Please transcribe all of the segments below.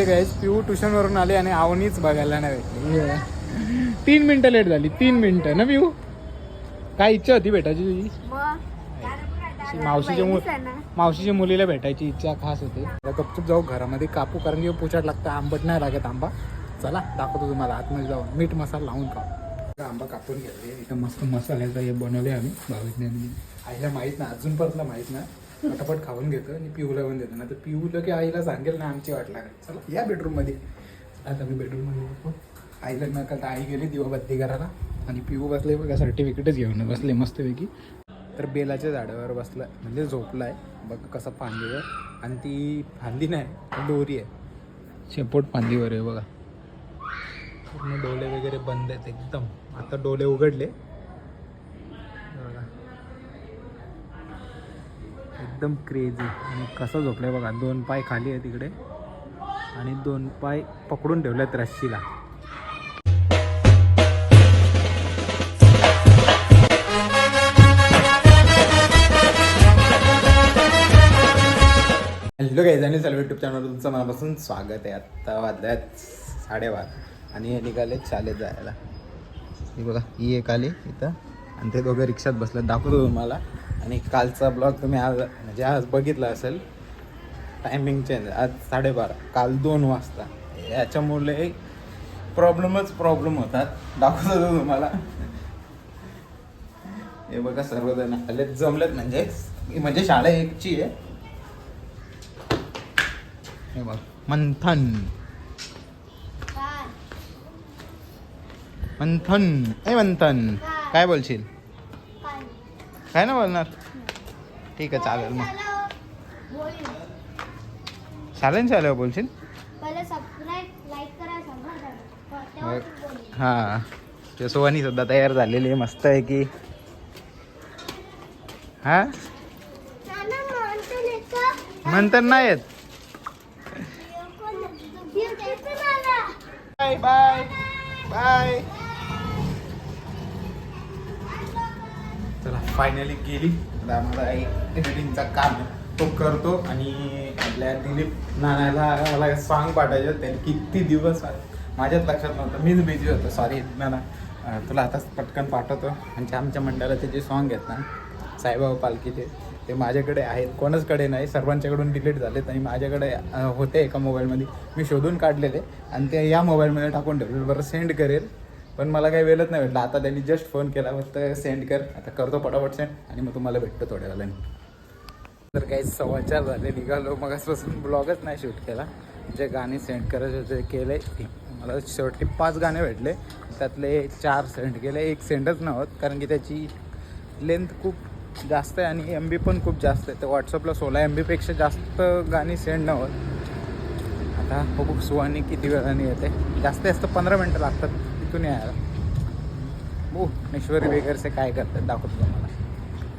Guys पिऊ ट्युशनवरून आले आणि आवनीच बघायला नाही भेटली. तीन मिनिटं लेट झाली तीन मिनिटं. ना पिऊ? काय इच्छा होती भेटायची तुझी? मावशीच्या मु मावशीच्या मुलीला भेटायची इच्छा खास होती. गपचूप जाऊ घरामध्ये. कापू कारण की पुचाट लागतं आंबट नाही लागत आंबा. चला दाखवतो तुम्हाला. आतमध्ये जाऊन. मीठ मसाला लावून खाऊ. आंबा कापून घेतले. इथं मस्त मसाल्याचं हे बनवले आम्ही. भावीने आईला माहीत ना अजून परतला माहीत ना पटापट खाऊन घेतो आणि पिऊला पण देतो. ना तर पिऊला की आईला सांगेल ना आमची वाट लागेल. चला या बेडरूममध्ये आता मी बेडरूममध्ये बघतो आईला न करता आई गेली दिवाबत्ती करायला. आणि पिऊ बसले बघा सर्टिफिकेटच घेऊन बसले मस्तपैकी. तर बेलाच्या झाडावर बसला म्हणजे झोपला आहे बघ कसं फांदीवर. आणि ती फांदी नाही दोरी आहे. शेपोट फांदीवर आहे बघा. पूर्ण डोळे वगैरे बंद आहेत एकदम. आता डोळे उघडले. एकदम क्रेझी आणि कसं झोपलं आहे बघा दोन पाय खाली आहे तिकडे आणि दोन पाय पकडून ठेवलेत रस्सीला. हॅलो गाईज आणि सर्व युट्यूब चॅनलवर तुमचं मनापासून स्वागत आहे. आत्ता वाजल्यात साडेबारा आणि हे निघाले शाळेत जायला. हे बघा ही एक आली इथं आणि ते दोघं रिक्षात बसलं दाखवतो तुम्हाला. आणि कालचा ब्लॉग तुम्ही आज म्हणजे आज बघितला असेल टायमिंग चेंज आज साडेबारा काल दोन वाजता. याच्यामुळे प्रॉब्लेमच प्रॉब्लेम होतात. दाखवतो तुम्हाला. हे बघा सर्वजण आलेत जमलेत म्हणजे. म्हणजे शाळा एकची आहे. हे बघ मंथन. मंथन. ए मंथन. काय? बोलशील? काय? ना बोलणार. ठीक आहे चालेल मग. चालेल चालेल बोलशील? हां. ते सोवानी सुद्धा तयार झालेली आहे मस्त आहे की. हा? मंथन नाही येत बाय बाय बाय चला फायनली गेली. आम्हाला एक एडिटिंगचा काम तो करतो आणि आपल्या दिलीप नानाला मला सॉन्ग पाठायचं त्यांनी किती दिवस माझ्याच लक्षात नव्हतं. मीच बिझी होतो. सॉरी नाना. तुला आताच पटकन पाठवतो. आणि आमच्या मंडळाचे जे सॉन्ग आहेत ना साईबाबा पालखीचे ते माझ्याकडे आहेत. कोणाचकडे नाही. सर्वांच्याकडून डिलीट झालेत आणि माझ्याकडे होते एका मोबाईलमध्ये मी शोधून काढलेले. आणि ते या मोबाईलमध्ये टाकून ठेवले बरं सेंड करेल. पण मला काही वेळच नाही भेटला. आता त्यांनी जस्ट फोन केला. फक्त सेंड कर. आता करतो पटापट सेंड आणि मग तुम्हाला भेटतो थोड्या वेळाने. तर काही समाचार झाले निघालो. मग आजपासून ब्लॉगच नाही शूट केला. जे गाणे सेंड करायचे होते केले. मला शेवटी पाच गाणे भेटले. त्यातले चार सेंड केले. एक सेंडच नव्हत कारण की त्याची लेंथ खूप जास्त आहे आणि एम बी पण खूप जास्त आहे. तर व्हॉट्सअपला सोळा एम बीपेक्षा जास्त गाणी सेंड नव्हत. आता खूप सुवानी किती वेळाने येते. जास्त जास्त पंधरा मिनटं लागतात. तिथून यायला बघू ईश्वरी बेकरचे काय करतात दाखवतो तुम्हाला.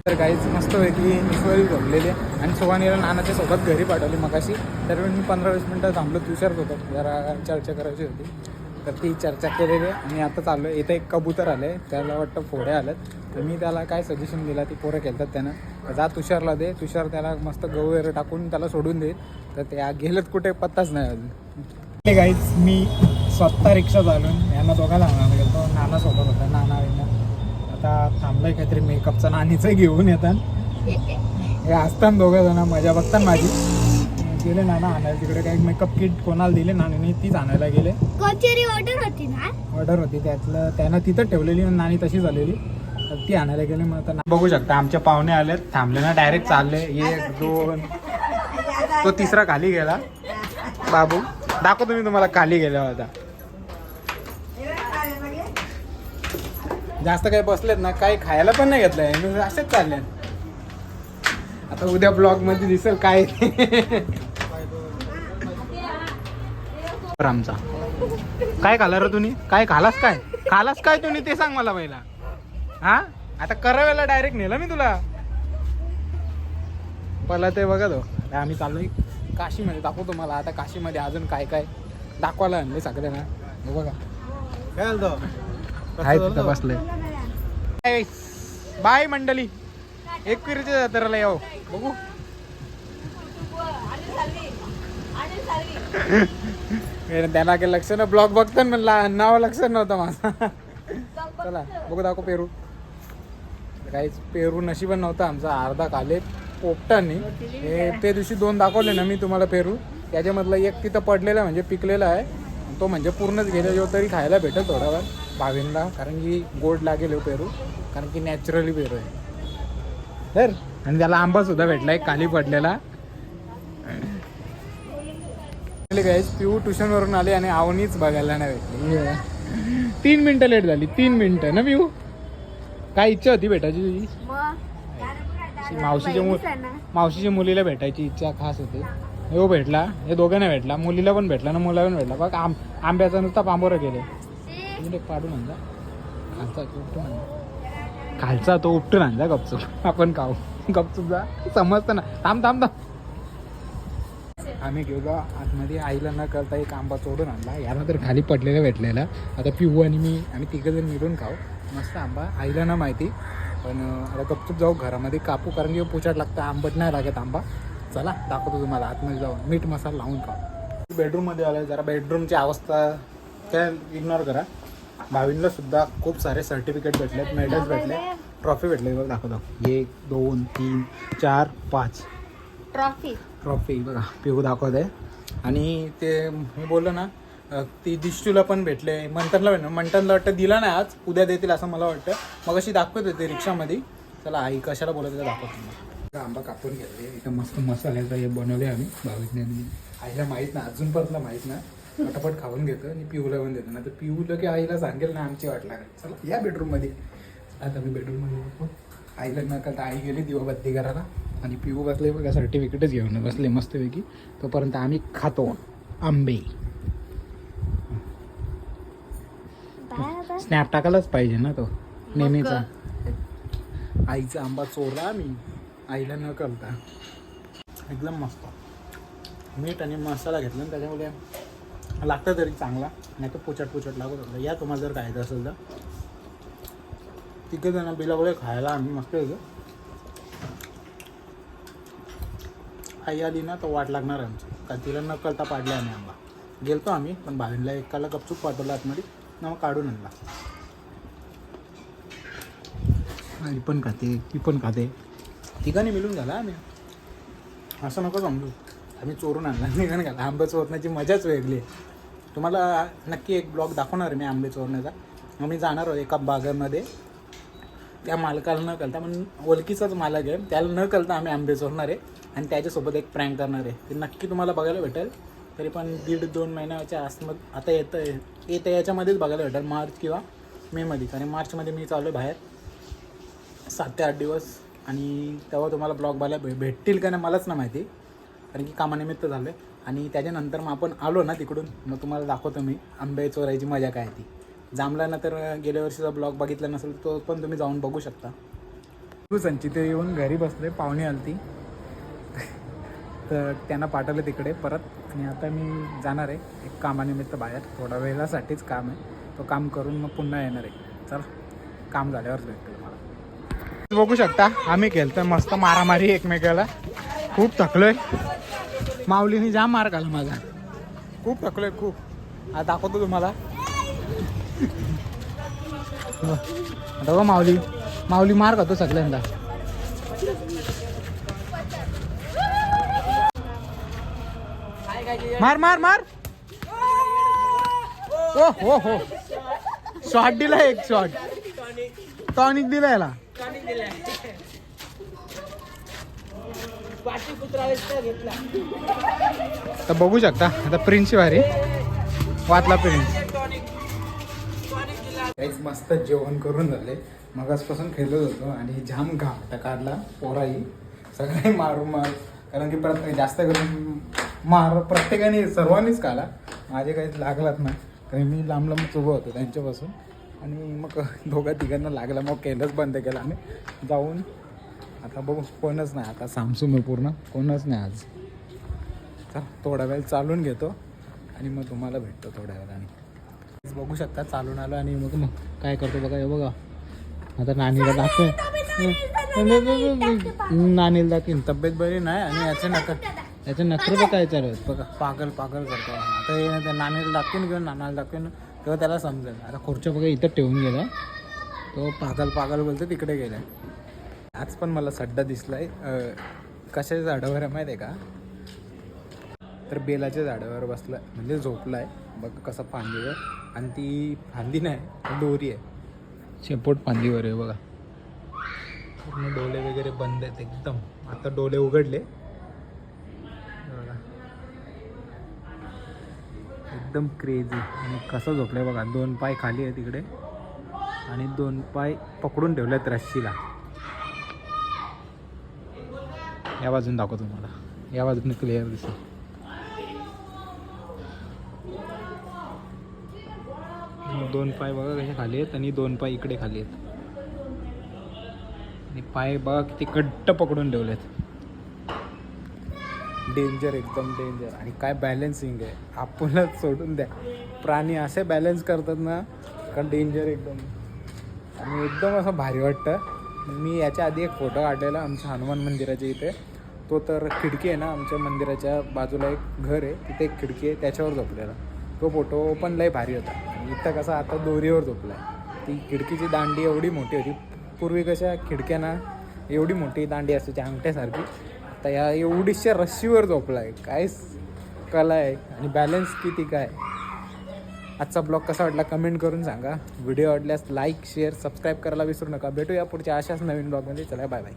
तर काहीच मस्त पैकी ईश्वरी झोपलेली आहे. आणि सोहानीला नानाच्या सोबत घरी पाठवली मगाशी. तर मी पंधरा वीस मिनटं थांबलो विचारत होतो. जरा चर्चा करायची होती. तर ती चर्चा केलेली आहे. आणि आता चाललो आहे. इथं एक कबूतर आलं आहे त्याला वाटतं फोडे आलेत तर मी त्याला काय सजेशन दिला ती पोरं खेळतात त्यानं. जा तुषारला दे. तुषार त्याला मस्त गहू वगैरे टाकून त्याला सोडून देईल तर ते गेलेत कुठे? पत्ताच नाही अजून. गाईच मी स्वतः रिक्षा चालून यांना दोघांना आणायला गेलो नाना सोबत होता नाना विना आता थांबलाय काहीतरी मेकअपचं नानीचं घेऊन येतात हे असताना दोघं जण मजा बघतात माझी. गेले नाना आणायला तिकडे काही मेकअप किट कोणाला दिले नानीने तीच आणायला गेले. कोचेरी ऑर्डर होती ना? ऑर्डर होती त्यातलं त्यानं तिथं ठेवलेली नानी तशी झालेली तर ती आणायला गेली मग आता बघू शकता आमचे पाहुणे आलेत. थांबले ना डायरेक्ट चालले. एक दोन. तो तिसरा खाली गेला. बाबू दाखवतो मी तुम्हाला खाली गेला होता जास्त काही बसलेत ना काही खायला पण नाही घेतलंय. मी असेच चालले आता उद्या ब्लॉगमध्ये दिसेल काय. आमचा. काय खाला रे तुम्ही? काय खालास काय? खालास काय तुम्ही? ते सांग मला पहिला. हा? आता कराव्याला डायरेक्ट नेलं मी तुला. पहिला ते बघा तो. आम्ही चाललोय काशीमध्ये. दाखवतो मला आता काशीमध्ये अजून काय काय दाखवायला आणले सगळे ना हे बघा. काय आहे तिथं बसले. बाय मंडळी. एकविरीच्या जत्रेला येऊ. बघू. त्याला काही लक्ष ना ब्लॉग बघताना म्हणलं नाव लक्ष नव्हतं माझं. चला बघू दाखव पेरू. काहीच पेरू नशीबच नव्हतं आमचा अर्धा काले पोपटांनी. हे ते दिवशी दोन दाखवले ना मी तुम्हाला पेरू. त्याच्यामधलं एक तिथं पडलेलं आहे म्हणजे पिकलेला आहे. तो म्हणजे पूर्णच गेला जो तरी खायला भेटेल थोडा वेळ भावींना कारण की गोड लागेल हो पेरू कारण की नॅचरली पेरू आहे. तर आणि त्याला आंबा सुद्धा भेटला एक खाली पडलेला. पिऊ ट्युशन वरून आले आणि आवनीच बघायला नाही भेटली. तीन मिनिटं लेट झाली तीन मिनिटं. ना पिऊ काय इच्छा होती भेटायची तुझी? मावशीच्या मु मावशीच्या मुलीला भेटायची इच्छा खास होती. हो भेटला हे दोघांना भेटला मुलीला पण भेटला ना मुला पण भेटला. बघ आंब आंब्याचा नुसता पांबोरं गेले तुम्ही एक पाडून आणजा. खालचा तो उपटून आणजा. खालचा तो उपटून आणजा गपचूप. आपण खाऊ. गपचूप जा. समजतं ना. थांब थांब थांब. आम्ही घेऊ गा आतमध्ये आईला न करता एक आंबा चोडून आणला. याला तर खाली पडलेला भेटलेला. आता पिऊ आणि मी आम्ही तिघं जण मिळून खाऊ. मस्त आंबा. आईला ना माहिती. पण आता गपचूप जाऊ. घरामध्ये कापू. कारण की पुचाट लागतं. आंबट नाही लागत आंबा. चला दाखवतो तुम्हाला. आतमध्ये जाऊन. मीठ मसाला लावून खाऊ. बेडरूममध्ये आलं जरा बेडरूमची अवस्था काय इग्नोर करा. भावींना सुद्धा खूप सारे सर्टिफिकेट भेटलेत मेडल्स भेटले ट्रॉफी भेटले. बघ दाखवतो एक दोन तीन चार पाच. ट्रॉफी ट्रॉफी बघा. पिहू दाखवत आहे आणि ते मी बोललो ना ती दिष्टूला पण भेटले. मंथनला भेटलं. मंथनला वाटतं दिला नाही आज उद्या देतील असं मला वाटतं. मग अशी दाखवत होते रिक्षामध्ये. चला आई कशाला बोलत होते दाखवतो. आंबा कापून घेतले. इथं मस्त मसाल्याचं हे बनवले आम्ही भाविकने. आईला माहीत ना अजूनपर्यंत माहीत ना पटापट खाऊन घेतो आणि पिऊला पण देतो. ना तर पिऊला की आईला सांगेल ना आमची वाट लागेल. चला या बेडरूममध्ये आता मी बेडरूममध्ये बघतो आईला न करता आई गेली दिवाबत्ती करायला. आणि पिऊ बसले बघा सर्टिफिकेटच घेऊन बसले मस्तपैकी. तोपर्यंत आम्ही खातो. आंबे. स्नॅप टाकायलाच पाहिजे ना तो. नेहमीचा. आईचा आंबा चोरला आम्ही. आईला न करता. एकदम मस्त. मीठ आणि मसाला घेतला आणि त्याच्यामुळे लागतं तरी चांगला नाही तर पुचट पुचट लागत होतं या तुम्हाला जर खायचं असेल तर. तिकडे जण बिलावळे खायला आम्ही मस्त येतो आई आली ना तर वाट लागणार आमची. का तिला न कळता पाडले आम्ही आम्हाला. गेलतो आम्ही पण भावींला एकाला गपचूप पाठवला आतमध्ये. ना मग काढून आणला. आई पण खाते ती पण खाते. तिघांनी मिळून झाला आम्ही. असं नको समजू. आम्ही चोरून आणला. निघून गेला. आंबे चोरण्याची मजाच वेगळी आहे. तुम्हाला नक्की एक ब्लॉग दाखवणार आहे मी आंबे चोरण्याचा. आम्ही जाणार आहोत एका बागेमध्ये. त्या मालकाला न कळता पण ओळखीचाच मालक आहे. त्याला न कळता आम्ही आंबे चोरणार आहे. आणि त्याच्यासोबत एक प्रँक करणार आहे. ते नक्की तुम्हाला बघायला भेटेल. तरी पण दीड दोन महिन्याच्या आसमत आता येतं येतं याच्यामध्येच बघायला भेटेल. मार्च किंवा मेमध्ये कारण मार्चमध्ये मी चालू आहे बाहेर. सात ते आठ दिवस. आणि तेव्हा तुम्हाला ब्लॉग बघायला भे भेटतील का नाही मलाच ना माहिती. कारण की कामानिमित्त झालं आहे आणि त्याच्यानंतर मग आपण आलो ना तिकडून मग तुम्हाला दाखवतो मी आंबे चोरायची मजा काय ती. जांभला ना तर गेल्या वर्षीचा ब्लॉग बघितला नसेल तो पण तुम्ही जाऊन बघू शकता. तू संचित येऊन घरी बसले पाहुणे आलती. तर त्यांना पाठवलं तिकडे परत. आणि आता मी जाणार आहे एक कामानिमित्त बाहेर. थोडा वेळासाठीच काम आहे. तो काम करून मग पुन्हा येणार आहे. चला काम झाल्यावर भेटतो तुम्हाला. बघू शकता आम्ही केलं तर मस्त मारामारी एकमेकाला. खूप थकलोय. माऊलीने जाम मार खाला माझा. खूप थकलोय खूप. आता दाखवतो तुम्हाला. आता बघा माऊली. माऊली मार खातो सगळ्यांदा. मार मार मार. ओ हो हो. शॉट दिला एक शॉट टॉनिक दिला याला. तर बघू शकता आता प्रिन्स वारी. वाचला प्रिन्स काहीच मस्त जेवण करून झाले. मगासपासून खेळत होतो आणि जाम घाटा काढला पोराही सगळे मारू मार कारण की प्रत्येक जास्त करून मार प्रत्येकाने सर्वांनीच काढला माझे काहीच लागलाच नाही. कारण मी लांब लांब उभं होतो त्यांच्यापासून. आणि मग दोघा तिघांना लागला मग केलंच बंद केलं आम्ही. जाऊन आता बघू कोणच नाही आता सामसूम आहे पूर्ण कोणच नाही आज. चल थोडा वेळ चालून घेतो आणि मग तुम्हाला भेटतो थोड्या वेळाने. बघू शकता चालून आलो आणि मग मग काय करतो बघा हे बघा. आता नानीला दाखव नानीला दाखवीन. तब्येत बरी नाही आणि याचे नका त्याचे नखरे बघ काय चालू आहेत. बघा पागल पागल करतो. आता हे त्या नाण्याला दाखवून घेऊन नानाला दाखवून तेव्हा त्याला समजेल. आता खुर्च्या बघा इथं ठेवून गेला तो पागल पागल बोलतो तिकडे गेलाय. आज पण मला सड्डा दिसलाय. अं, कशाच्या झाडावर आहे माहिती आहे का? तर बेलाच्या झाडावर बसलाय म्हणजे झोपलाय. बघ कसं फांदीवर. आणि ती फांदी नाही दोरी आहे. शेपोट फांदीवर आहे बघा. पूर्ण डोळे वगैरे बंद आहेत एकदम. आता डोळे उघडले. बघा. एकदम क्रेझी आणि कसं झोपलंय बघा. दोन पाय खाली आहे तिकडे आणि दोन पाय पकडून ठेवलेत रश्शीला या बाजून दाखवतो तुम्हाला. या बाजून क्लिअर दिसेल. दोन पाय बघा कसे खाली आहेत आणि दोन पाय इकडे खाली आहेत. आणि पाय बघा किती कट्ट पकडून ठेवलेत. डेंजर एकदम डेंजर आणि काय बॅलन्सिंग आहे. आपणच सोडून द्या. प्राणी असे बॅलन्स करतात ना का डेंजर एकदम. आणि एकदम असं भारी वाटतं. मी याच्या आधी एक फोटो काढलेला आमच्या हनुमान मंदिराच्या इथे. तो तर खिडकी आहे ना आमच्या मंदिराच्या बाजूला एक घर आहे तिथे एक खिडकी आहे त्याच्यावर झोपलेला. तो फोटो पण लय भारी होता. इथं कसा आता दोरीवर झोपला आहे ती खिडकीची दांडी एवढी मोठी होती. पूर्वी कशा खिडक्या ना एवढी मोठी दांडी असायची अंगठ्यासारखी. आता या एवढीशा रस्सीवर झोपला आहे काय कला आहे. आणि बॅलन्स किती काय? आजचा ब्लॉग कसा वाटला कमेंट करून सांगा. व्हिडिओ आवडल्यास लाईक शेअर सबस्क्राईब करायला विसरू नका. भेटूया पुढच्या अशाच नवीन ब्लॉगमध्ये. चला बाय बाय